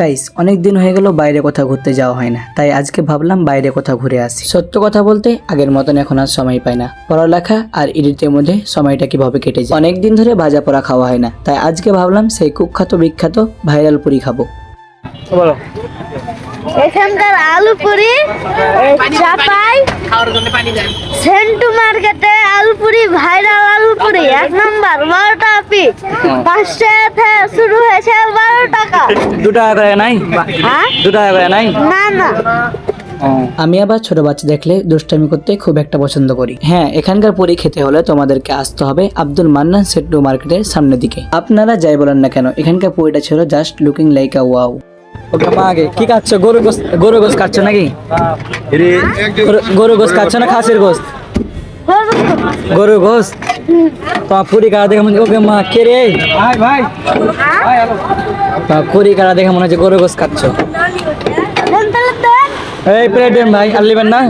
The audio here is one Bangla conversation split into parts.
গাইস অনেক দিন হয়ে গেল বাইরে কোথাও ঘুরতে যাওয়া হয় না। তাই আজকে ভাবলাম বাইরে কোথাও ঘুরে আসি। সত্য কথা বলতে আগের মতন এখন আর সময় পাই না। পড়ালেখা আর এডিটের মধ্যে সময়টা কীভাবে কেটে যায়? অনেক দিন ধরে ভাজা পোড়া খাওয়া হয় না। তাই আজকে ভাবলাম সেই কুখ্যাত বিখ্যাত ভাইরাল পুরি খাব। বলো। এখানকার আলু পুরি চাপাই সেন্টু মার্কেটে আলু পুরি ভাইরাল আলু পুরি এক নম্বর বারো টাকা পিস পাঁচটা থেকে শুরু হয়েছে দু টাকা করে নাই? হ্যাঁ? দু টাকা করে নাই? না না। আমি আবার ছোট বাচ্চা দেখলে দুষ্টামি করতে খুব একটা পছন্দ করি। হ্যাঁ এখানকার পুরি খেতে হলে তোমাদেরকে আসতে হবে আব্দুল মান্নান সেট্টু মার্কেটের সামনের দিকে। আপনারা যাই বলেন না কেন এখানকার পুরিটা ছিল just looking like a wow okay মা আগে কি খাচ্ছ গরু গোস গরু গোস খাচ্ছ নাকি? গরু- গরু গোস খাচ্ছ না খাসির গোস গরু গোস তোমার পুরি কারা দেখে মনে হচ্ছে, ওকে মা কে রে? ভাই ভাই। তোমার পুরি কারা দেখে মনে হচ্ছে গরু গোস খাচ্ছ। এই ভাই আর নেবেন না?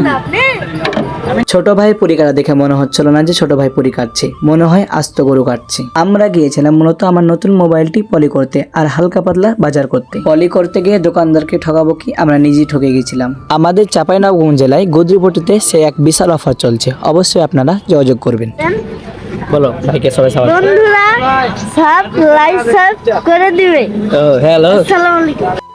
ছোট ভাই পুরি কাটা দেখে মনে হচ্ছিল না যে ছোট ভাই পুরি কাটছে। মনে হয় আস্ত গরু কাটছে। আমরা গিয়েছিলাম মূলত আমার নতুন মোবাইলটি পলি করতে আর হালকা পাতলা বাজার করতে। পলি করতে গিয়ে দোকানদারকে ঠকাবো কি? আমরা নিজেই ঠকে গেছিলাম আমাদের চাঁপাইনবাবগঞ্জ জেলায় গুদ্রিপটিতে সে এক বিশাল অফার চলছে। অবশ্যই আপনারা যোগাযোগ করবেন। বলো ভাইকে সবাই সবাই বন্ধুরা সাব লাইক সাব করে দিবে। হ্যালো। আসসালামু আলাইকুম।